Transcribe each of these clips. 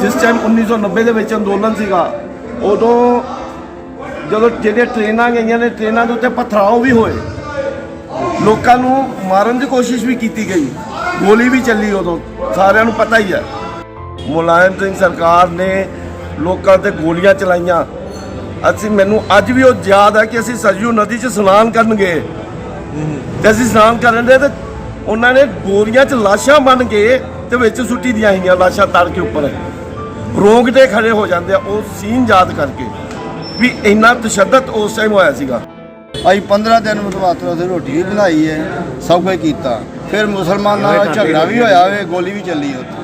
ਜਿਸ ਟਾਈਮ 1990 ਦੇ ਵਿੱਚ ਅੰਦੋਲਨ ਸੀਗਾ, ਉਦੋਂ ਜਦੋਂ ਜਿਹੜੀਆਂ ਟ੍ਰੇਨਾਂ ਗਈਆਂ ਨੇ, ਟ੍ਰੇਨਾਂ ਦੇ ਉੱਤੇ ਪਥਰਾਓ ਵੀ ਹੋਏ। ਲੋਕਾਂ ਨੂੰ ਮਾਰਨ ਦੀ ਕੋਸ਼ਿਸ਼ ਵੀ ਕੀਤੀ ਗਈ। ਗੋਲੀ ਵੀ ਚੱਲੀ ਉਦੋਂ, ਸਾਰਿਆਂ ਨੂੰ ਪਤਾ ਹੀ ਹੈ। ਮੁਲਾਇਮ ਸਿੰਘ ਸਰਕਾਰ ਨੇ ਲੋਕਾਂ ਤੇ ਗੋਲੀਆਂ ਚਲਾਈਆਂ। ਅਸੀਂ, ਮੈਨੂੰ ਅੱਜ ਵੀ ਉਹ ਯਾਦ ਹੈ ਕਿ ਅਸੀਂ ਸਰਯੂ ਨਦੀ 'ਚ ਇਸ਼ਨਾਨ ਕਰਨ ਗਏ। ਤੇ ਅਸੀਂ ਇਸ਼ਨਾਨ ਕਰਨ ਦੇ ਤੇ ਉਹਨਾਂ ਨੇ ਗੋਲੀਆਂ 'ਚ ਲਾਸ਼ਾਂ ਬਣ ਕੇ ਤੇ ਵਿੱਚ ਸੁੱਟੀ ਦੀਆਂ ਹੈਗੀਆਂ ਲਾਸ਼ਾਂ ਤੜ ਕੇ ਉੱਪਰ। ਰੋਂਗਟੇ ਖੜੇ ਹੋ ਜਾਂਦੇ ਆ ਉਹ ਸੀਨ ਯਾਦ ਕਰਕੇ ਵੀ ਇੰਨਾ ਤਸ਼ੱਦਦ ਉਸ ਟਾਈਮ ਹੋਇਆ ਸੀਗਾ। ਅਸੀਂ 15 ਦਿਨ ਮਤਵਾਤਰ ਉਹਦੇ ਰੋਟੀ ਵੀ ਬਣਾਈ ਹੈ ਸਭ ਕੁਝ ਕੀਤਾ। ਫਿਰ ਮੁਸਲਮਾਨਾਂ ਨਾਲ ਝਗੜਾ ਵੀ ਹੋਇਆ ਵੇ ਗੋਲੀ ਵੀ ਚੱਲੀ ਉੱਥੇ।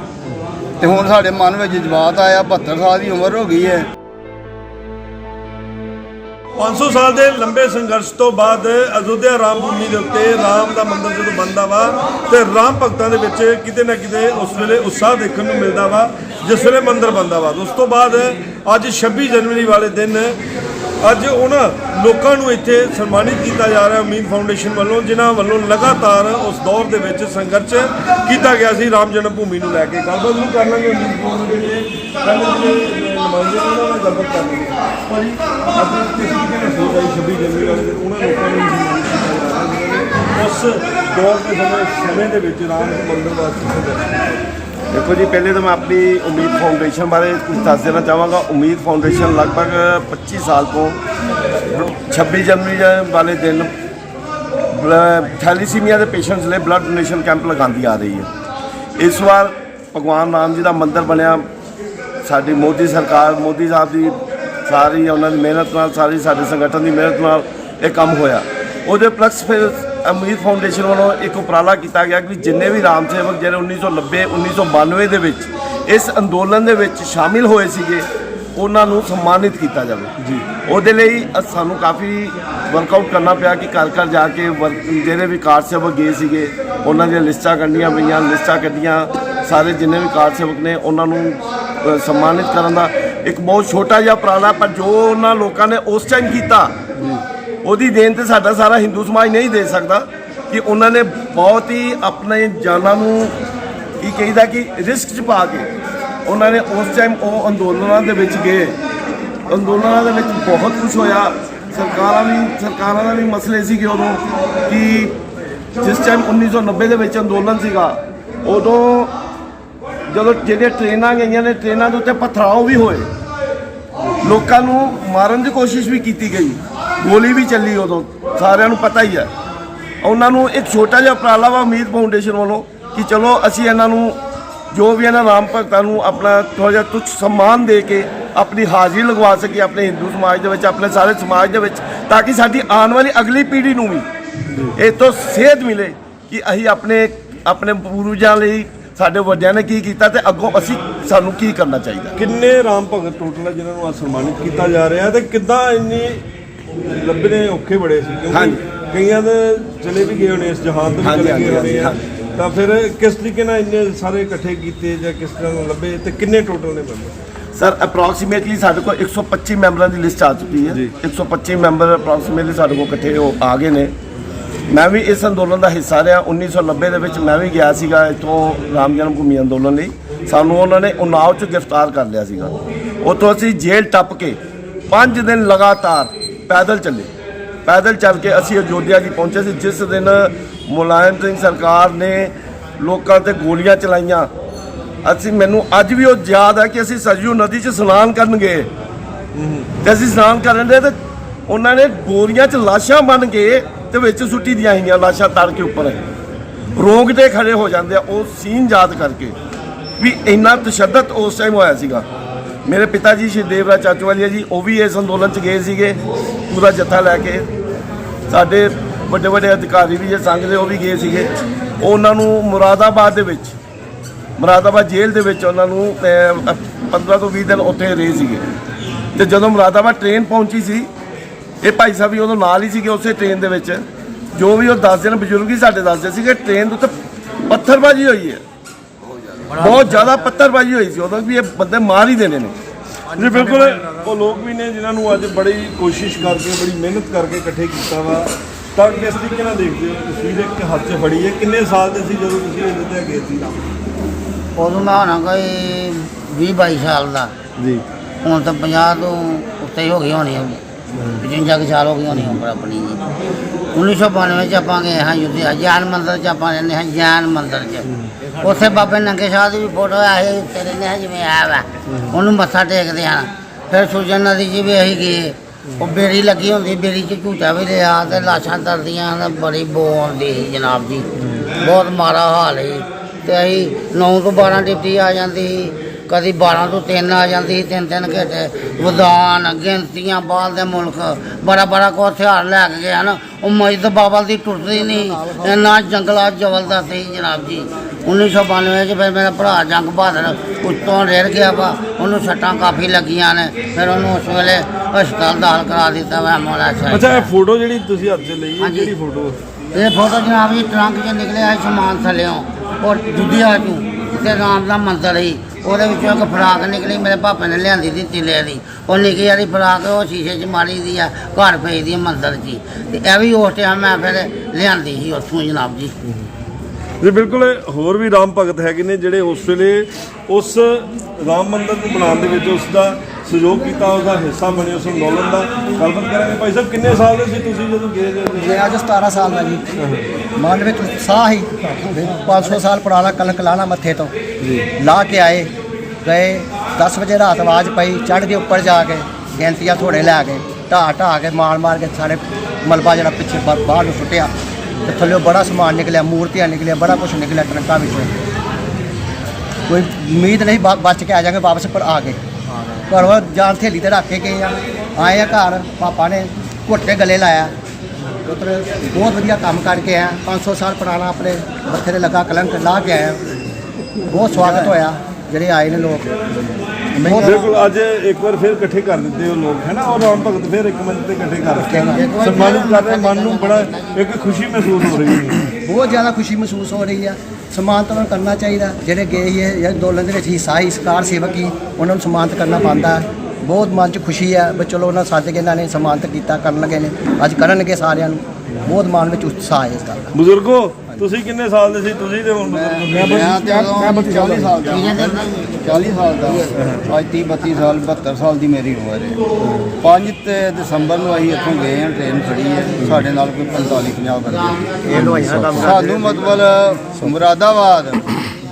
ਤੇ ਹੁਣ ਸਾਡੇ ਮਨ ਵਿੱਚ ਜਜ਼ਬਾਤ ਆਇਆ 72 ਸਾਲ ਦੀ ਉਮਰ ਹੋ ਗਈ ਹੈ। 500 ਸਾਲ ਦੇ ਲੰਬੇ ਸੰਘਰਸ਼ ਤੋਂ ਬਾਅਦ ਅਯੁੱਧਿਆ ਰਾਮ ਭੂਮੀ ਦੇ ਉੱਤੇ ਰਾਮ ਦਾ ਮੰਦਿਰ ਜਦੋਂ ਬਣਦਾ ਵਾ, ਤੇ ਰਾਮ ਭਗਤਾਂ ਦੇ ਵਿੱਚ ਕਿਤੇ ਨਾ ਕਿਤੇ ਉਸ ਵੇਲੇ ਉਤਸ਼ਾਹ ਦੇਖਣ ਨੂੰ ਮਿਲਦਾ ਵਾ, ਜਿਸ ਵੇਲੇ ਮੰਦਿਰ ਬਣਦਾ ਵਾ। ਉਸ ਤੋਂ ਬਾਅਦ ਅੱਜ 26 ਜਨਵਰੀ ਵਾਲੇ ਦਿਨ ਅੱਜ ਉਹਨਾਂ ਲੋਕਾਂ ਨੂੰ ਇੱਥੇ ਸਨਮਾਨਿਤ ਕੀਤਾ ਜਾ ਰਿਹਾ ਉਮੀਦ ਫਾਊਂਡੇਸ਼ਨ ਵੱਲੋਂ, ਜਿਨ੍ਹਾਂ ਵੱਲੋਂ ਲਗਾਤਾਰ ਉਸ ਦੌਰ ਦੇ ਵਿੱਚ ਸੰਘਰਸ਼ ਕੀਤਾ ਗਿਆ ਸੀ ਰਾਮ ਜਨਮ ਭੂਮੀ ਨੂੰ ਲੈ ਕੇ। ਗੱਲਬਾਤ ਵੀ ਕਰ ਲਾਂਗੇ ਉਮੀਦ ਫਾਊਂਡੇਸ਼ਨ ਦੇ। ਨੁਮਾਇੰਦੇ ਉਹਨਾਂ ਨਾਲ ਗੱਲਬਾਤ ਕਰ ਲਾਂਗੇ ਭਾਜੀ ਅੱਜ ਕਿਸ ਤਰੀਕੇ ਸੋਚ ਆਈ 26 ਜਨਵਰੀ ਵਾਲੇ ਦਿਨ ਉਹਨਾਂ ਲੋਕਾਂ ਨੂੰ ਸਨਮਾਨਿਤ ਕੀਤਾ ਜਾ ਰਿਹਾ ਜਿਨ੍ਹਾਂ ਉਸ ਦੌਰ ਦੇ ਸਮੇਂ ਸਮੇਂ ਦੇ ਵਿੱਚ ਰਾਮ ਦੇ ਵਾਸਤੇ ਦੇਖੋ ਜੀ, ਪਹਿਲੇ ਤਾਂ ਮੈਂ ਆਪਣੀ ਉਮੀਦ ਫਾਊਂਡੇਸ਼ਨ ਬਾਰੇ ਕੁਝ ਦੱਸ ਦੇਣਾ ਚਾਹਾਂਗਾ। ਉਮੀਦ ਫਾਊਂਡੇਸ਼ਨ ਲਗਭਗ 25 ਸਾਲ ਤੋਂ 26 ਜਨਵਰੀ ਵਾਲੇ ਦਿਨ ਥੈਲੀਸੀਮੀਆ ਦੇ ਪੇਸ਼ੈਂਟਸ ਲਈ ਬਲੱਡ ਡੋਨੇਸ਼ਨ ਕੈਂਪ ਲਗਾਉਂਦੀ ਆ ਰਹੀ ਹੈ। ਇਸ ਵਾਰ ਭਗਵਾਨ ਰਾਮ ਜੀ ਦਾ ਮੰਦਿਰ ਬਣਿਆ। ਸਾਡੀ ਮੋਦੀ ਸਰਕਾਰ ਮੋਦੀ ਸਾਹਿਬ ਦੀ ਸਾਰੀ ਉਹਨਾਂ ਦੀ ਮਿਹਨਤ ਨਾਲ ਸਾਰੀ ਸਾਡੇ ਸੰਗਠਨ ਦੀ ਮਿਹਨਤ ਨਾਲ ਇਹ ਕੰਮ ਹੋਇਆ। ਉਹਦੇ ਪਲੱਸ ਫਿਰ ਅਮੀਰ ਫਾਊਂਡੇਸ਼ਨ ਵੱਲੋਂ ਇੱਕ ਉਪਰਾਲਾ ਕੀਤਾ ਗਿਆ ਕਿ ਜਿੰਨੇ ਵੀ ਰਾਮ ਸੇਵਕ ਜਿਹੜੇ 1990 1992 ਦੇ ਵਿੱਚ ਇਸ ਅੰਦੋਲਨ ਦੇ ਵਿੱਚ ਸ਼ਾਮਿਲ ਹੋਏ ਸੀਗੇ ਉਹਨਾਂ ਨੂੰ ਸਨਮਾਨਿਤ ਕੀਤਾ ਜਾਵੇ। ਜੀ। ਉਹਦੇ ਲਈ ਸਾਨੂੰ ਕਾਫੀ ਵਰਕਆਊਟ ਕਰਨਾ ਪਿਆ ਕਿ ਘਰ ਘਰ ਜਾ ਕੇ ਜਿਹੜੇ ਵੀ ਕਾਰ ਸੇਵਕ ਗਏ ਸੀਗੇ ਉਹਨਾਂ ਦੀਆਂ ਲਿਸਟਾਂ ਕੱਢੀਆਂ ਪਈਆਂ ਲਿਸਟਾਂ ਕੱਢੀਆਂ। ਸਾਰੇ ਜਿੰਨੇ ਵੀ ਕਾਰ ਸੇਵਕ ਨੇ ਉਹਨਾਂ ਨੂੰ ਸਨਮਾਨਿਤ ਕਰਨ ਦਾ ਇੱਕ ਬਹੁਤ ਛੋਟਾ ਜਿਹਾ ਉਪਰਾਲਾ ਪਰ ਜੋ ਉਹਨਾਂ ਲੋਕਾਂ ਨੇ ਉਸ ਟਾਈਮ ਕੀਤਾ, ਉਹਦੀ ਦੇਣ ਤੇ ਸਾਡਾ ਸਾਰਾ ਹਿੰਦੂ ਸਮਾਜ ਨਹੀਂ ਦੇ ਸਕਦਾ ਕਿ ਉਹਨਾਂ ਨੇ ਬਹੁਤ ਹੀ ਆਪਣੇ ਜਾਨਾਂ ਨੂੰ ਕੀ ਕਹੀਦਾ ਕਿ ਰਿਸਕ 'ਚ ਪਾ ਕੇ ਉਹਨਾਂ ਨੇ ਉਸ ਟਾਈਮ ਉਹ ਅੰਦੋਲਨਾਂ ਦੇ ਵਿੱਚ ਗਏ। ਅੰਦੋਲਨਾਂ ਦੇ ਵਿੱਚ ਬਹੁਤ ਕੁਝ ਹੋਇਆ। ਸਰਕਾਰਾਂ ਵੀ, ਸਰਕਾਰਾਂ ਦਾ ਵੀ ਮਸਲੇ ਸੀਗੇ ਉਦੋਂ ਕਿ ਜਿਸ ਟਾਈਮ 1990 ਦੇ ਵਿੱਚ ਅੰਦੋਲਨ ਸੀਗਾ, ਉਦੋਂ ਜਦੋਂ ਜਿਹੜੀਆਂ ਟ੍ਰੇਨਾਂ ਗਈਆਂ ਨੇ, ਟ੍ਰੇਨਾਂ ਦੇ ਉੱਤੇ ਪਥਰਾਓ ਵੀ ਹੋਏ। ਲੋਕਾਂ ਨੂੰ ਮਾਰਨ ਦੀ ਕੋਸ਼ਿਸ਼ ਵੀ ਕੀਤੀ ਗਈ। ਗੋਲੀ ਵੀ ਚੱਲੀ ਉਦੋਂ, ਸਾਰਿਆਂ ਨੂੰ ਪਤਾ ਹੀ ਹੈ। ਉਹਨਾਂ ਨੂੰ ਇੱਕ ਛੋਟਾ ਜਿਹਾ ਉਪਰਾਲਾ ਵਾ ਉਮੀਦ ਫਾਊਂਡੇਸ਼ਨ ਵੱਲੋਂ, ਕਿ ਚਲੋ ਅਸੀਂ ਇਹਨਾਂ ਨੂੰ, ਜੋ ਵੀ ਇਹਨਾਂ ਰਾਮ ਭਗਤਾਂ ਨੂੰ ਆਪਣਾ ਥੋੜ੍ਹਾ ਜਿਹਾ ਤੁੱਛ ਸਨਮਾਨ ਦੇ ਕੇ ਆਪਣੀ ਹਾਜ਼ਰੀ ਲਗਵਾ ਸਕੀਏ ਆਪਣੇ ਹਿੰਦੂ ਸਮਾਜ ਦੇ ਵਿੱਚ, ਆਪਣੇ ਸਾਰੇ ਸਮਾਜ ਦੇ ਵਿੱਚ, ਤਾਂ ਕਿ ਸਾਡੀ ਆਉਣ ਵਾਲੀ ਅਗਲੀ ਪੀੜ੍ਹੀ ਨੂੰ ਵੀ ਇਹ ਤੋਂ ਸੇਧ ਮਿਲੇ ਕਿ ਅਸੀਂ ਆਪਣੇ ਆਪਣੇ ਪੂਰਵਜਾਂ ਲਈ ਸਾਡੇ ਵੱਡਿਆਂ ਨੇ ਕੀ ਕੀਤਾ ਤੇ ਅੱਗੋਂ ਅਸੀਂ ਸਾਨੂੰ ਕੀ ਕਰਨਾ ਚਾਹੀਦਾ ਕਿੰਨੇ ਰਾਮ ਭਗਤ ਟੋਟਲ ਹੈ ਜਿਨ੍ਹਾਂ ਨੂੰ ਅੱਜ ਸਨਮਾਨਿਤ ਕੀਤਾ ਜਾ ਰਿਹਾ ਤੇ ਕਿੱਦਾਂ ਇੰਨੀ ਲੱਭਣੇ ਔਖੇ ਬੜੇ ਸੀ ਕਿਉਂਕਿ ਹਾਂਜੀ। ਕਈਆਂ ਦੇ ਚਲੇ ਵੀ ਗਏ ਹੋਣੇ ਇਸ ਜਹਾਨ ਤੋਂ ਵੀ ਚਲੇ ਗਏ ਹੋਣੇ ਆ। ਤਾਂ ਫਿਰ ਕਿਸ ਤਰੀਕੇ ਨਾਲ ਇੰਨੇ ਸਾਰੇ ਇਕੱਠੇ ਕੀਤੇ ਜਾਂ ਕਿਸ ਤਰ੍ਹਾਂ ਲੱਭੇ ਤੇ ਕਿੰਨੇ ਟੋਟਲ ਨੇ ਮੈਂਬਰ ਸਰ ਅਪਰੋਕਸੀਮੇਟਲੀ ਸਾਡੇ ਕੋਲ 125 ਮੈਂਬਰਾਂ ਦੀ ਲਿਸਟ ਆ ਚੁੱਕੀ ਹੈ ਜੀ। 125 ਮੈਂਬਰ ਅਪਰੋਕਸੀਮੇਟਲੀ ਸਾਡੇ ਕੋਲ ਇਕੱਠੇ ਹੋ ਆ ਗਏ ਨੇ ਮੈਂ ਵੀ ਇਸ ਅੰਦੋਲਨ ਦਾ ਹਿੱਸਾ ਰਿਹਾ। 1990 ਦੇ ਵਿੱਚ ਮੈਂ ਵੀ ਗਿਆ ਸੀਗਾ ਇੱਥੋਂ ਰਾਮ ਜਨਮ ਭੂਮੀ ਅੰਦੋਲਨ ਲਈ। ਸਾਨੂੰ ਉਹਨਾਂ ਨੇ ਉਨਾਵ ਚ ਗ੍ਰਿਫਤਾਰ ਕਰ ਲਿਆ ਸੀਗਾ। ਉੱਥੋਂ ਅਸੀਂ ਜੇਲ੍ਹ ਟੱਪ ਕੇ 5 ਦਿਨ ਲਗਾਤਾਰ ਪੈਦਲ ਚੱਲੇ। ਪੈਦਲ ਚੱਲ ਕੇ ਅਸੀਂ ਅਯੋਧਿਆ ਜੀ ਪਹੁੰਚੇ ਸੀ ਜਿਸ ਦਿਨ ਮੁਲਾਇਮ ਸਿੰਘ ਸਰਕਾਰ ਨੇ ਲੋਕਾਂ ਤੇ ਗੋਲੀਆਂ ਚਲਾਈਆਂ। ਅਸੀਂ ਮੈਨੂੰ ਅੱਜ ਵੀ ਉਹ ਯਾਦ ਹੈ ਕਿ ਅਸੀਂ ਸਰਯੂ ਨਦੀ 'ਚ ਇਸ਼ਨਾਨ ਕਰਨ ਗਏ। ਤੇ ਅਸੀਂ ਇਸ਼ਨਾਨ ਕਰਨ ਦੇ ਤੇ ਉਹਨਾਂ ਨੇ ਗੋਲੀਆਂ 'ਚ ਲਾਸ਼ਾਂ ਬਣ ਕੇ ਤੇ ਵਿੱਚ ਸੁੱਟੀ ਦੀਆਂ ਹੈਗੀਆਂ ਲਾਸ਼ਾਂ ਤੜ ਕੇ ਉੱਪਰ ਰੋਂਗਟੇ ਖੜੇ ਹੋ ਜਾਂਦੇ ਆ ਉਹ ਸੀਨ ਯਾਦ ਕਰਕੇ ਵੀ ਇੰਨਾ ਤਸ਼ੱਦਦ ਉਸ ਟਾਈਮ ਹੋਇਆ ਸੀਗਾ। ਮੇਰੇ ਪਿਤਾ ਜੀ ਸ਼੍ਰੀ ਦੇਵਰਾਜ ਚਾਚੂਵਾਲੀਆ ਜੀ ਉਹ ਵੀ ਇਸ ਅੰਦੋਲਨ 'ਚ ਗਏ ਸੀਗੇ ਪੂਰਾ ਜੱਥਾ ਲੈ ਕੇ। ਸਾਡੇ ਵੱਡੇ ਵੱਡੇ ਅਧਿਕਾਰੀ ਵੀ ਜੇ ਸੰਘ ਦੇ ਉਹ ਵੀ ਗਏ ਸੀਗੇ। ਉਹਨਾਂ ਨੂੰ ਮੁਰਾਦਾਬਾਦ ਦੇ ਵਿੱਚ ਮੁਰਾਦਾਬਾਦ ਜੇਲ੍ਹ ਦੇ ਵਿੱਚ ਉਹਨਾਂ ਨੂੰ ਅਹ, 15 ਤੋਂ 20 ਦਿਨ ਉੱਥੇ ਰਹੇ ਸੀਗੇ। ਤੇ ਜਦੋਂ ਮੁਰਾਦਾਬਾਦ ਟ੍ਰੇਨ ਪਹੁੰਚੀ ਸੀ ਇਹ ਭਾਈ ਸਾਹਿਬ ਵੀ ਉਦੋਂ ਨਾਲ ਹੀ ਸੀਗੇ ਉਸੇ ਟ੍ਰੇਨ ਦੇ ਵਿੱਚ। ਜੋ ਵੀ ਉਹ ਦੱਸਦੇ ਨੇ ਬਜ਼ੁਰਗ ਹੀ ਸਾਡੇ ਦੱਸਦੇ ਸੀਗੇ ਟ੍ਰੇਨ ਦੇ ਉੱਤੇ ਪੱਥਰਬਾਜ਼ੀ ਹੋਈ ਹੈ। ਬਹੁਤ ਜ਼ਿਆਦਾ ਪੱਥਰਬਾਜ਼ੀ ਹੋਈ ਸੀ ਉਦੋਂ ਵੀ ਇਹ ਬੰਦੇ ਮਾਰ ਹੀ ਦੇਣੇ ਨੇ। ਜੀ ਬਿਲਕੁਲ। ਉਹ ਲੋਕ ਵੀ ਨੇ ਜਿਨ੍ਹਾਂ ਨੂੰ ਅੱਜ ਬੜੀ ਕੋਸ਼ਿਸ਼ ਕਰਕੇ ਬੜੀ ਮਿਹਨਤ ਕਰਕੇ ਇਕੱਠੇ ਕੀਤਾ ਵਾ। ਤਾਂ ਕਿਸ ਤਰੀਕੇ ਨਾਲ ਦੇਖਦੇ ਹੋ ਤਸਵੀਰ ਇੱਕ ਹੱਥ 'ਚ ਫੜੀ ਹੈ। ਕਿੰਨੇ ਸਾਲ ਦੇ ਸੀ ਜਦੋਂ ਤੁਸੀਂ ਇਹਦੇ ਤੇ ਗਏ ਸੀ? ਉਦੋਂ ਮੈਂ ਹੋਣਾ ਕੋਈ 20 22 ਸਾਲ ਦਾ। ਜੀ। ਹੁਣ ਤਾਂ 50 ਤੋਂ ਉੱਤੇ ਹੀ ਹੋ ਗਈ ਹੋਣੀ 55 ਕੁ ਸਾਲ ਹੋ ਗਈ ਹੋਣੀ ਉਮਰ ਆਪਣੀ ਜੀ। 1992 ਚ ਆਪਾਂ ਗਏ ਹਾਂ ਯੁੱਧਿਆ ਜੈਨ ਮੰਦਿਰ ਚ ਆਪਾਂ ਰਹਿੰਦੇ ਹਾਂ, ਜੈਨ ਮੰਦਿਰ ਚ। ਉੱਥੇ ਬਾਬੇ ਨੰਗੇ ਸ਼ਾਹ ਦੀ ਵੀ ਫੋਟੋ ਆਏ ਤੇ ਰਹਿੰਦੇ ਹਾਂ, ਜਿਵੇਂ ਆ ਵਾ। ਉਹਨੂੰ ਮੱਥਾ ਟੇਕਦੇ ਹਾਂ। ਫਿਰ ਸੁਜਨ ਨਦੀ ਜੀ ਵੀ ਅਸੀਂ ਗਏ। ਉਹ ਬੇੜੀ ਲੱਗੀ ਹੁੰਦੀ ਬੇੜੀ ਚ ਝੂਟਾ ਵੀ ਲਿਆ ਤੇ ਲਾਸ਼ਾਂ ਤਰਦੀਆਂ ਬੜੀ ਬੋ ਆਉਂਦੀ ਸੀ ਜਨਾਬ ਜੀ। ਬਹੁਤ ਮਾੜਾ ਹਾਲ ਸੀ। ਤੇ ਅਸੀਂ 9 ਤੋਂ 12 ਡਿਪਟੀ ਆ ਜਾਂਦੀ ਸੀ। ਕਦੀ 12 ਤੋਂ 3 ਆ ਜਾਂਦੀ ਸੀ ਤਿੰਨ ਤਿੰਨ ਘੰਟੇ। ਵਿਧਾਨ ਗਿਣਤੀਆਂ ਬਾਲ ਦੇ ਮੁਲਕ। ਬੜਾ ਬੜਾ ਕੋ ਹਥਿਆਰ ਲੈ ਕੇ ਗਏ ਹਨ। ਉਹ ਮਸਜਿਦ ਬਾਬਲ ਦੀ ਟੁੱਟਦੀ ਨਹੀਂ। ਇੰਨਾ ਜੰਗਲਾ ਸੀ ਜਨਾਬ ਜੀ। 1992 ਚ ਫਿਰ ਮੇਰਾ ਭਰਾ ਜੰਗ ਬਹਾਦਰ ਉੱਤੋਂ ਰਹਿ ਗਿਆ ਵਾ। ਉਹਨੂੰ ਸੱਟਾਂ ਕਾਫੀ ਲੱਗੀਆਂ ਨੇ। ਫਿਰ ਉਹਨੂੰ ਉਸ ਵੇਲੇ ਹਸਪਤਾਲ ਦਾਖਲ ਕਰਾ ਦਿੱਤਾ ਵਾ ਮੌਲਾ ਸਾਹਿਬ ਅੱਛਾ ਇਹ ਫੋਟੋ ਜਿਹੜੀ ਤੁਸੀਂ ਹੱਥ 'ਚ ਲਈ ਹੈ। ਕਿਹੜੀ ਫੋਟੋ? ਇਹ ਫੋਟੋ ਜਨਾਬ ਜੀ ਟਰੰਕ 'ਚ ਨਿਕਲਿਆ ਸਮਾਨ ਥੱਲਿਓਂ। ਔਰ ਦੁੱਧਿਆ ਚੋਂ। ਤੇ ਰਾਮ ਦਾ ਮੰਦਰ ਸੀ। ਉਹਦੇ ਵਿੱਚੋਂ ਇੱਕ ਫਰਾਕ ਨਿਕਲੀ, ਮੇਰੇ ਪਾਪੇ ਨੇ ਲਿਆਂਦੀ ਸੀ ਤਿਲੇ ਦੀ ਉਹ ਨਿੱਕੀ ਵਾਲੀ ਫਰਾਕ ਉਹ ਸ਼ੀਸ਼ੇ 'ਚ ਮਾਰੀ ਦੀ ਆ, ਘਰ ਪਈ ਦੀ ਆ ਮੰਦਰ 'ਚ ਹੀ। ਤੇ ਇਹ ਵੀ ਉਸ ਟਾਈਮ ਮੈਂ ਫਿਰ ਲਿਆਂਦੀ ਸੀ ਉੱਥੋਂ ਜਨਾਬ ਜੀ ਜੀ ਬਿਲਕੁਲ ਹੋਰ ਵੀ ਰਾਮ ਭਗਤ ਹੈਗੇ ਨੇ ਜਿਹੜੇ ਉਸ ਵੇਲੇ ਉਸ ਰਾਮ ਮੰਦਿਰ ਨੂੰ ਬਣਾਉਣ ਦੇ ਵਿੱਚ ਉਸ ਦਾ ਸਹਿਯੋਗ ਕੀਤਾ ਉਹਦਾ ਹਿੱਸਾ ਬਣੇ ਉਸ ਅੰਦੋਲਨ ਦਾ। ਗੱਲਬਾਤ ਕਰਾਂਗੇ ਭਾਈ ਸਾਹਿਬ ਕਿੰਨੇ ਸਾਲ ਦੇ ਸੀ ਤੁਸੀਂ ਜਦੋਂ ਗਏ ਜੇ? ਮੈਂ ਅੱਜ 17 ਸਾਲ ਦਾ ਜੀ। ਮਨ ਵਿੱਚ ਸਾਹ ਹੀ 500 ਸਾਲ ਪੁਰਾਣਾ ਕਲੰਕ ਲਾਣਾ ਮੱਥੇ ਤੋਂ। ਲਾ ਕੇ ਆਏ ਗਏ 10 ਵਜੇ ਰਾਤ ਆਵਾਜ਼ ਪਈ ਚੜ੍ਹ ਕੇ ਉੱਪਰ ਜਾ ਕੇ ਗਿਣਤੀਆਂ ਥੋੜੇ ਲੈ ਕੇ ਢਾਹ ਢਾਹ ਕੇ ਮਾਰ ਮਾਰ ਕੇ ਸਾਰੇ ਮਲਬਾ ਜਿਹੜਾ ਪਿੱਛੇ ਬਾਹਰ ਨੂੰ ਸੁੱਟਿਆ। ਤੇ ਥੱਲੇ ਬੜਾ ਸਮਾਨ ਨਿਕਲਿਆ, ਮੂਰਤੀਆਂ ਨਿਕਲਿਆ, ਬੜਾ ਕੁਝ ਨਿਕਲਿਆ ਟਰੰਕਾਂ ਵਿੱਚੋਂ। ਕੋਈ ਉਮੀਦ ਨਹੀਂ, ਬਾ- ਬਚ ਕੇ ਆ ਜਾਗੇ, ਵਾਪਸ ਪਰ ਆ ਗਏ। ਘਰੋਂ ਜਾਨ ਥੇਲੀ ਤੇ ਰੱਖ ਕੇ ਗਏ ਆ। ਆਏ ਆ ਘਰ, ਪਾਪਾ ਨੇ ਘੁੱਟੇ ਗਲੇ ਲਾਇਆ। ਪੁੱਤਰ, ਬਹੁਤ ਵਧੀਆ ਕੰਮ ਕਰਕੇ ਆਇਆ। 500 ਸਾਲ ਪੁਰਾਣਾ ਆਪਣੇ ਮੱਥੇ ਤੇ ਲੱਗਾ ਕਲੰਕ, ਲਾ ਕੇ ਆਇਆ। ਬਹੁਤ ਸਵਾਗਤ ਹੋਇਆ, ਜਿਹੜੇ ਆਏ ਨੇ ਲੋਕ। ਬਿਲਕੁਲ ਅੱਜ ਇੱਕ ਵਾਰ ਫਿਰ ਇਕੱਠੇ ਕਰ ਦਿੱਤੇ ਉਹ ਲੋਕ ਹੈ ਨਾ? ਉਹ ਰਾਮ ਭਗਤ ਫਿਰ ਇੱਕ ਮੰਚ ਤੇ ਇਕੱਠੇ ਕਰ ਦਿੱਤੇ ਸਨਮਾਨਿਤ ਕਰ ਰਹੇ ਮਨ ਨੂੰ ਬੜਾ ਇੱਕ ਖੁਸ਼ੀ ਮਹਿਸੂਸ ਹੋ ਰਹੀ ਹੈ। ਬਹੁਤ ਜ਼ਿਆਦਾ ਖੁਸ਼ੀ ਮਹਿਸੂਸ ਹੋ ਰਹੀ ਆ। ਸਨਮਾਨਿਤ ਕਰਨਾ ਚਾਹੀਦਾ। ਜਿਹੜੇ ਗਏ ਸੀ ਇਹ ਅੰਦੋਲਨ ਦੇ ਵਿੱਚ ਹਿੱਸਾ ਹੀ ਸਰਕਾਰ ਸੇਵਕ ਹੀ ਉਹਨਾਂ ਨੂੰ ਸਨਮਾਨਿਤ ਕਰਨਾ ਬਣਦਾ ਬਹੁਤ ਮਨ 'ਚ ਖੁਸ਼ੀ ਆ ਵੀ ਚਲੋ ਉਹਨਾਂ ਸੱਦ ਕੇ ਇਹਨਾਂ ਨੇ ਸਨਮਾਨਿਤ ਕੀਤਾ ਕਰਨ ਲੱਗੇ ਨੇ। ਅੱਜ ਕਰਨਗੇ ਸਾਰਿਆਂ ਨੂੰ। ਬਹੁਤ ਮਨ ਵਿੱਚ ਉਤਸ਼ਾਹ ਹੈ ਇਸ ਗੱਲ ਦਾ। ਬਜ਼ੁਰਗੋ ਤੁਸੀਂ ਕਿੰਨੇ ਸਾਲ ਦੇ ਸੀ? ਤੁਸੀਂ ਤੇ ਹੁਣ ਹੋ। ਮੈਂ ਉਦੋਂ 40 ਸਾਲ ਦਾ। 40 ਸਾਲ ਦਾ। ਅੱਜ 30 32 ਸਾਲ 72 ਸਾਲ ਦੀ ਮੇਰੀ ਉਮਰ ਹੈ। 5 ਤੇ ਦਸੰਬਰ ਨੂੰ ਅਸੀਂ ਇੱਥੋਂ ਗਏ ਹਾਂ ਟ੍ਰੇਨ ਖੜੀ ਹੈ। ਸਾਡੇ ਨਾਲ ਕੋਈ 45 50 ਬੰਦੇ ਇਹ ਲੋਹਾਈਆਂ ਦਾ ਕੰਮ ਸਾਨੂੰ ਮਤਲਬ ਮੁਰਾਦਾਬਾਦ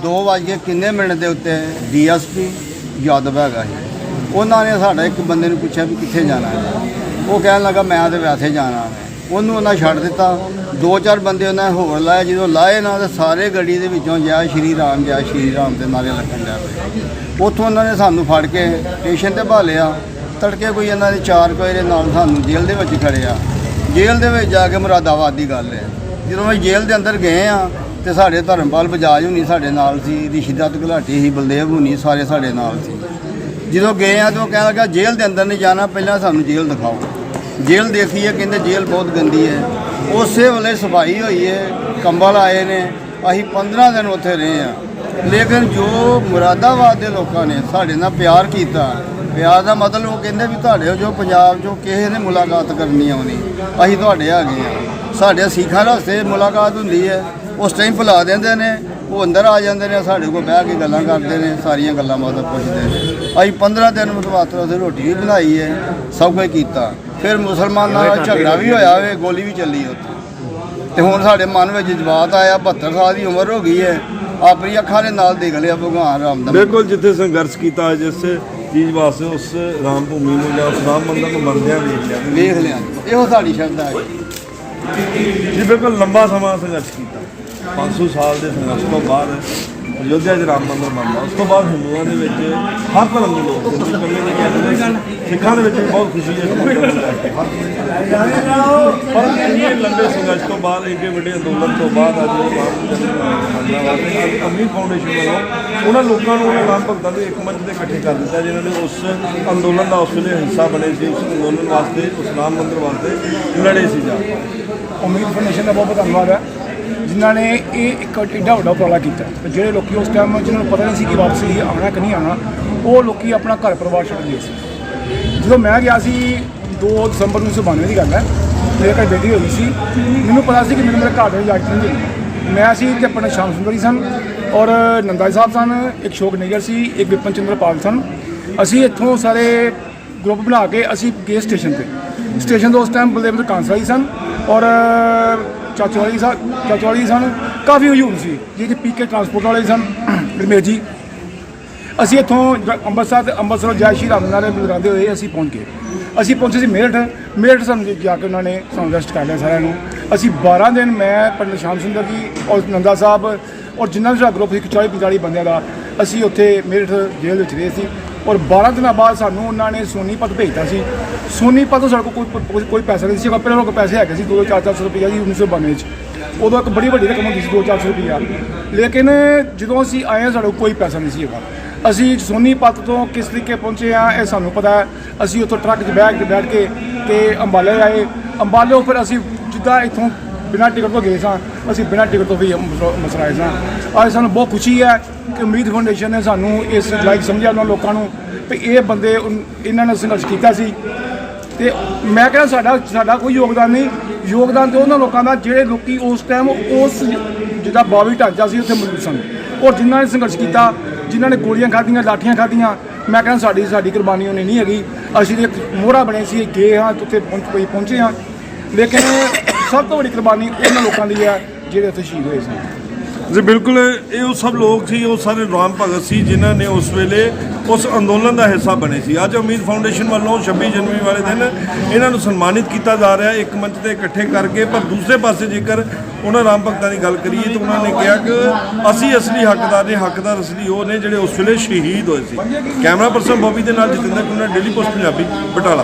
2 ਵਜੇ ਕਿੰਨੇ ਮਿੰਟ ਦੇ ਉੱਤੇ ਡੀਐਸਪੀ ਯਾਦਵ ਹੈਗਾ ਸੀ। ਉਹਨਾਂ ਨੇ ਸਾਡਾ ਇੱਕ ਬੰਦੇ ਨੂੰ ਪੁੱਛਿਆ ਵੀ ਕਿੱਥੇ ਜਾਣਾ ਹੈ। ਉਹ ਕਹਿਣ ਲੱਗਾ ਮੈਂ ਤੇ ਵੈਸੇ ਜਾਣਾ। ਹੈ ਉਹਨੂੰ ਉਹਨਾਂ ਛੱਡ ਦਿੱਤਾ। ਦੋ ਚਾਰ ਬੰਦੇ ਉਹਨਾਂ ਨੇ ਹੋਰ ਲਾਏ, ਜਦੋਂ ਲਾਏ ਨਾ, ਤੇ ਸਾਰੇ ਗੱਡੀ ਦੇ ਵਿੱਚੋਂ ਜੈ ਸ਼੍ਰੀ ਰਾਮ, ਜੈ ਸ਼੍ਰੀ ਰਾਮ ਦੇ ਨਾਰੇ ਲੱਗਣ ਲੱਗ ਪਏ। ਉੱਥੋਂ ਉਹਨਾਂ ਨੇ ਸਾਨੂੰ ਫੜ ਕੇ ਸਟੇਸ਼ਨ ਤੇ ਭਾਲਿਆ ਤੜਕੇ ਕੋਈ ਇਹਨਾਂ ਦੇ ਚਾਰ ਕੋਈ ਦੇ ਨਾਲ ਸਾਨੂੰ ਜੇਲ੍ਹ ਦੇ ਵਿੱਚ ਖੜਿਆ ਜੇਲ੍ਹ ਦੇ ਵਿੱਚ ਜਾ ਕੇ ਮੁਰਾਦਾਬਾਦ ਦੀ ਗੱਲ ਹੈ। ਜਦੋਂ ਅਸੀਂ ਜੇਲ੍ਹ ਦੇ ਅੰਦਰ ਗਏ ਆ, ਤੇ ਸਾਡੇ ਧਰਮਪਾਲ ਬਜਾਜ ਹੁਣੀ ਸਾਡੇ ਨਾਲ ਸੀ, ਰਿਸ਼ੀਦਤ ਘਲਾਟੀ ਸੀ, ਬਲਦੇਵ ਹੁਣੀ ਸਾਰੇ ਸਾਡੇ ਨਾਲ ਸੀ। ਜਦੋਂ ਗਏ ਆ, ਤਾਂ ਉਹ ਕਹਿਣ ਲੱਗਾ, ਜੇਲ੍ਹ ਦੇ ਅੰਦਰ ਨਹੀਂ ਜਾਣਾ, ਪਹਿਲਾਂ ਸਾਨੂੰ ਜੇਲ੍ਹ ਦਿਖਾਓ। ਜੇਲ੍ਹ ਦੇਖੀ ਹੈ ਕਹਿੰਦੇ ਜੇਲ੍ਹ ਬਹੁਤ ਗੰਦੀ ਹੈ। ਉਸੇ ਵੇਲੇ ਸਫ਼ਾਈ ਹੋਈ ਹੈ, ਕੰਬਲ ਆਏ ਨੇ, ਅਸੀਂ 15 ਦਿਨ ਉੱਥੇ ਰਹੇ ਆ ਲੇਕਿਨ ਜੋ ਮੁਰਾਦਾਬਾਦ ਦੇ ਲੋਕਾਂ ਨੇ ਸਾਡੇ ਨਾਲ ਪਿਆਰ ਕੀਤਾ, ਪਿਆਰ ਦਾ ਮਤਲਬ ਉਹ ਕਹਿੰਦੇ ਵੀ ਤੁਹਾਡੇ ਜੋ ਪੰਜਾਬ 'ਚੋਂ ਕਿਸੇ ਨੇ ਮੁਲਾਕਾਤ ਕਰਨੀ ਆਉਣੀ, ਅਸੀਂ ਤੁਹਾਡੇ ਆ ਗਏ ਆ ਸਾਡੇ ਸਿੱਖਾਂ ਰਸਤੇ ਮੁਲਾਕਾਤ ਹੁੰਦੀ ਹੈ, ਉਸ ਟਾਈਮ ਭੁਲਾ ਦਿੰਦੇ ਨੇ ਉਹ ਅੰਦਰ ਆ ਜਾਂਦੇ ਨੇ ਸਾਡੇ ਕੋਲ ਬਹਿ ਕੇ ਗੱਲਾਂ ਕਰਦੇ ਨੇ ਸਾਰੀਆਂ ਗੱਲਾਂ ਮਤਲਬ ਪੁੱਛਦੇ ਨੇ। ਅਸੀਂ 15 ਦਿਨ ਮਤਵਾਤਰ ਉੱਥੇ ਰੋਟੀ ਵੀ ਬਣਾਈ ਹੈ ਸਭ ਕੁਝ ਕੀਤਾ। ਫਿਰ ਮੁਸਲਮਾਨਾਂ ਨਾਲ ਝਗੜਾ ਵੀ ਹੋਇਆ ਵੇ ਗੋਲੀ ਵੀ ਚੱਲੀ ਉੱਥੇ। ਤੇ ਹੁਣ ਸਾਡੇ ਮਨ ਵਿੱਚ ਜਜ਼ਬਾਤ ਆਇਆ 72 ਸਾਲ ਦੀ ਉਮਰ ਹੋ ਗਈ ਹੈ ਆਪਣੀ ਅੱਖਾਂ ਦੇ ਨਾਲ ਦੇਖ ਲਿਆ ਭਗਵਾਨ ਰਾਮ ਦਾ। ਬਿਲਕੁਲ ਜਿੱਥੇ ਸੰਘਰਸ਼ ਕੀਤਾ ਜਿਸ ਚੀਜ਼ ਵਾਸਤੇ ਉਸ ਰਾਮ ਭੂਮੀ ਨੂੰ ਜਾਂ ਉਸ ਰਾਮ ਮੰਦਿਰ ਨੂੰ ਮੰਨਦਿਆਂ ਵੇਖ ਲਿਆ। ਵੇਖ ਲਿਆ। ਇਹੋ ਸਾਡੀ ਸ਼ਰਧਾ ਹੈ। ਜੀ ਬਿਲਕੁਲ ਲੰਬਾ ਸਮਾਂ ਸੰਘਰਸ਼ ਕੀਤਾ। 500 ਸਾਲ ਦੇ ਸੰਘਰਸ਼ ਤੋਂ ਬਾਅਦ ਅਯੋਧਿਆ 'ਚ ਰਾਮ ਮੰਦਿਰ ਬਣਦਾ। ਉਸ ਤੋਂ ਬਾਅਦ ਹਿੰਦੂਆਂ ਦੇ ਵਿੱਚ ਹਰ ਧਰਮ ਦੇ ਲੋਕ ਹਿੰਦੂ ਇਕੱਲੇ ਨਹੀਂ ਕਹਿੰਦੇ ਸਿੱਖਾਂ ਦੇ ਵਿੱਚ ਵੀ ਬਹੁਤ ਖੁਸ਼ੀ ਹੈ। ਪਰ ਇੰਨੇ ਲੰਬੇ ਸੰਘਰਸ਼ ਤੋਂ ਬਾਅਦ ਇੰਨੇ ਵੱਡੇ ਅੰਦੋਲਨ ਤੋਂ ਬਾਅਦ ਅੱਜ ਇਹ ਰਾਮ ਅਮੀਰ ਫਾਊਂਡੇਸ਼ਨ ਵੱਲੋਂ ਉਹਨਾਂ ਲੋਕਾਂ ਨੂੰ ਉਹਨਾਂ ਰਾਮ ਭਗਤਾਂ ਦੇ ਇੱਕ ਮੰਚ ਤੇ ਇਕੱਠੇ ਕਰ ਦਿੱਤਾ ਜਿਨ੍ਹਾਂ ਨੇ ਉਸ ਅੰਦੋਲਨ ਦਾ ਉਸ ਵੇਲੇ ਹਿੱਸਾ ਬਣੇ ਸੀ, ਉਸ ਅੰਦੋਲਨ ਵਾਸਤੇ, ਉਸ ਰਾਮ ਮੰਦਿਰ ਵਾਸਤੇ ਲੜੇ ਸੀ ਜਾ ਉਮੀਦ ਫਾਊਂਡੇਸ਼ਨ ਦਾ ਬਹੁਤ ਬਹੁਤ ਧੰਨਵਾਦ ਹੈ। ਜਿਨ੍ਹਾਂ ਨੇ ਇਹ ਇੱਕ ਐਡਾ ਵੱਡਾ ਉਪਰਾਲਾ ਕੀਤਾ। ਜਿਹੜੇ ਲੋਕੀ ਉਸ ਟਾਈਮ ਜਿਹਨਾਂ ਨੂੰ ਪਤਾ ਨਹੀਂ ਸੀ ਕਿ ਵਾਪਸੀ ਆਉਣਾ ਕਿ ਨਹੀਂ ਆਉਣਾ, ਉਹ ਲੋਕੀ ਆਪਣਾ ਘਰ ਪਰਿਵਾਰ ਛੱਡ ਗਏ ਸੀ। ਜਦੋਂ ਮੈਂ ਗਿਆ ਸੀ 2 ਦਸੰਬਰ 1992 ਦੀ ਗੱਲ ਹੈ, ਮੇਰੇ ਘਰ ਬੇਟੀ ਹੋਈ ਸੀ। ਮੈਨੂੰ ਪਤਾ ਸੀ ਕਿ ਮੈਨੂੰ ਮੇਰੇ ਘਰ ਦੇ ਜਾ ਕੇ ਨਹੀਂ ਮੈਂ ਸੀ ਤੇ ਆਪਣੇ ਸ਼ਾਮ ਸੁੰਦਰੀ ਸਨ ਔਰ ਨੰਦਾ ਸਾਹਿਬ ਸਨ, ਇੱਕ ਸ਼ੋਕ ਨਿਗਰ ਸੀ, ਇੱਕ ਵਿਪਨ ਚੰਦਰ ਪਾਲ ਸਨ। ਅਸੀਂ ਇੱਥੋਂ ਸਾਰੇ ਗਰੁੱਪ ਬਣਾ ਕੇ ਅਸੀਂ ਗਏ ਸਟੇਸ਼ਨ ਤੇ। ਸਟੇਸ਼ਨ ਤੋਂ ਉਸ ਟਾਈਮ ਬਲਦੇਵ ਕਾਂਸਾ ਜੀ ਸਨ ਔਰ ਚਾਚਵਾਲੀ ਸਾਹਿਬ ਚਾਚਵਾਲੀ ਸਨ, ਕਾਫੀ ਹਜੂਮ ਸੀ, ਜਿਹਦੇ ਪੀਕੇ ਟਰਾਂਸਪੋਰਟ ਵਾਲੇ ਸਨ, ਰਮੇਸ਼ ਜੀ। ਅਸੀਂ ਇੱਥੋਂ ਜ- ਅੰਮ੍ਰਿਤਸਰ ਤੇ ਅੰਮ੍ਰਿਤਸਰੋਂ ਜੈ ਸ਼੍ਰੀ ਰਾਮ ਨਾਲੇ ਬੁਲਾਉਂਦੇ ਹੋਏ ਅਸੀਂ ਪਹੁੰਚ ਗਏ। ਅਸੀਂ ਪਹੁੰਚੇ ਸੀ ਮੇਰਠ ਮੇਰਠ ਸਾਨੂੰ ਜਾ- ਕੇ ਉਹਨਾਂ ਨੇ ਸਾਨੂੰ ਅਰੈਸਟ ਕਰ ਲਿਆ ਸਾਰਿਆਂ ਨੂੰ। ਅਸੀਂ 12 ਦਿਨ ਮੈਂ, ਪੰਡਿਤ ਸ਼ਾਮ ਸੁੰਦਰ ਜੀ ਔਰ ਨੰਦਾ ਸਾਹਿਬ ਔਰ ਜਿੰਨਾ ਵੀ ਸਾਡਾ ਗਰੁੱਪ ਸੀ 40 45 ਬੰਦਿਆਂ ਦਾ, ਅਸੀਂ ਉੱਥੇ ਮੇਰਠ ਜੇਲ੍ਹ ਵਿੱਚ ਰਹੇ ਸੀ। ਔਰ 12 ਦਿਨਾਂ ਬਾਅਦ ਸਾਨੂੰ ਉਹਨਾਂ ਨੇ ਸੋਨੀਪਤ ਭੇਜਤਾ ਸੀ। ਸੋਨੀਪਤ ਤੋਂ ਸਾਡੇ ਕੋਲ ਕੋਈ ਕੋਈ- ਪੈਸਾ ਨਹੀਂ ਸੀ ਪਹਿਲਾਂ ਮੇਰੇ ਕੋਲ ਪੈਸੇ ਹੈਗੇ ਸੀ 2 4 400 ਰੁਪਏ ਜੀ 1992 ਚ। ਉਦੋਂ ਇੱਕ ਬੜੀ ਵੱਡੀ ਰਕਮ ਹੁੰਦੀ ਸੀ 2 400 ਰੁਪਇਆ ਲੇਕਿਨ ਜਦੋਂ ਅਸੀਂ ਆਏ ਹਾਂ, ਸਾਡੇ ਕੋਲ ਕੋਈ ਪੈਸਾ ਨਹੀਂ ਸੀ ਹੈਗਾ। ਅਸੀਂ ਸੋਨੀਪਤ ਤੋਂ ਕਿਸ ਤਰੀਕੇ ਪਹੁੰਚੇ ਆ ਇਹ ਸਾਨੂੰ ਪਤਾ ਹੈ। ਅਸੀਂ ਉੱਥੋਂ ਟਰੱਕ 'ਚ ਬੈਠ ਕੇ ਬੈਠ ਕੇ ਤੇ ਅੰਬਾਲੇ ਆਏ। ਅੰਬਾਲੇ ਫਿਰ ਅਸੀਂ ਜਿੱਦਾਂ ਇੱਥੋਂ ਬਿਨਾਂ ਟਿਕਟ ਤੋਂ ਗਏ ਸਾਂ। ਅਸੀਂ ਬਿਨਾਂ ਟਿਕਟ ਤੋਂ ਵੀ ਅੰਮ੍ਰਿਤਸਰ ਆਏ ਸਾਂ। ਅੱਜ ਸਾਨੂੰ ਬਹੁਤ ਖੁਸ਼ੀ ਹੈ ਕਿ ਉਮੀਦ ਫਾਊਂਡੇਸ਼ਨ ਨੇ ਸਾਨੂੰ ਇਸ ਲਾਇਕ ਸਮਝਿਆ ਉਹਨਾਂ ਲੋਕਾਂ ਨੂੰ ਵੀ ਇਹ ਬੰਦੇ ਇਹਨਾਂ ਨੇ ਸੰਘਰਸ਼ ਕੀਤਾ ਸੀ। ਤੇ ਮੈਂ ਕਹਿੰਦਾ ਸਾਡਾ ਸਾਡਾ ਕੋਈ ਯੋਗਦਾਨ ਨਹੀਂ। ਯੋਗਦਾਨ ਤੇ ਉਹਨਾਂ ਲੋਕਾਂ ਦਾ, ਜਿਹੜੇ ਲੋਕੀ ਉਸ ਟਾਈਮ ਉਸ ਜਿਹਦਾ ਬਾਬੀ ਢਾਂਚਾ ਸੀ, ਉੱਥੇ ਮੌਜੂਦ ਸਨ। ਔਰ ਜਿਨ੍ਹਾਂ ਨੇ ਸੰਘਰਸ਼ ਕੀਤਾ, ਜਿਨ੍ਹਾਂ ਨੇ ਗੋਲੀਆਂ ਖਾਧੀਆਂ, ਲਾਠੀਆਂ ਖਾਧੀਆਂ, ਮੈਂ ਕਹਿੰਦਾ ਸਾਡੀ ਸਾਡੀ ਕੁਰਬਾਨੀ ਉਹਨੇ ਨਹੀਂ ਹੈਗੀ। ਅਸੀਂ ਇੱਕ ਮੋਹਰਾ ਬਣੇ ਸੀ ਗਏ ਹਾਂ, ਉੱਥੇ ਪਹੁੰਚ ਕੋਈ ਪਹੁੰਚੇ ਹਾਂ। ਲੇਕਿਨ ਸਭ ਤੋਂ ਵੱਡੀ ਕੁਰਬਾਨੀ ਉਹਨਾਂ ਲੋਕਾਂ ਦੀ ਹੈ ਜਿਹੜੇ ਉੱਥੇ ਸ਼ਹੀਦ ਹੋਏ ਸਨ ਜੀ, ਬਿਲਕੁਲ, ਇਹ ਉਹ ਸਭ ਲੋਕ ਸੀ, ਉਹ ਸਾਰੇ ਰਾਮ ਭਗਤ ਸੀ ਜਿਨ੍ਹਾਂ ਨੇ ਉਸ ਵੇਲੇ ਉਸ ਅੰਦੋਲਨ ਦਾ ਹਿੱਸਾ ਬਣੇ ਸੀ। ਅੱਜ ਉਮੀਦ ਫਾਊਂਡੇਸ਼ਨ ਵੱਲੋਂ 26 ਜਨਵਰੀ ਵਾਲੇ ਦਿਨ ਇਹਨਾਂ ਨੂੰ ਸਨਮਾਨਿਤ ਕੀਤਾ ਜਾ ਰਿਹਾ ਇੱਕ ਮੰਚ ਤੇ ਇਕੱਠੇ ਕਰਕੇ। ਪਰ ਦੂਸਰੇ ਪਾਸੇ ਜੇਕਰ ਉਹਨਾਂ ਰਾਮ ਭਗਤਾਂ ਦੀ ਗੱਲ ਕਰੀਏ ਤਾਂ ਉਹਨਾਂ ਨੇ ਕਿਹਾ ਕਿ ਅਸੀਂ ਅਸਲੀ ਹੱਕਦਾਰ ਨੇ, ਹੱਕਦਾਰ ਅਸਲੀ ਉਹ ਨੇ ਜਿਹੜੇ ਉਸ ਵੇਲੇ ਸ਼ਹੀਦ ਹੋਏ ਸੀ। ਕੈਮਰਾ ਪਰਸਨ ਬੋਬੀ ਦੇ ਨਾਲ ਜਤਿੰਦਰ ਕੁੰਡਾ ਡੇਲੀ ਪੋਸਟ ਪੰਜਾਬੀ, ਬਟਾਲਾ।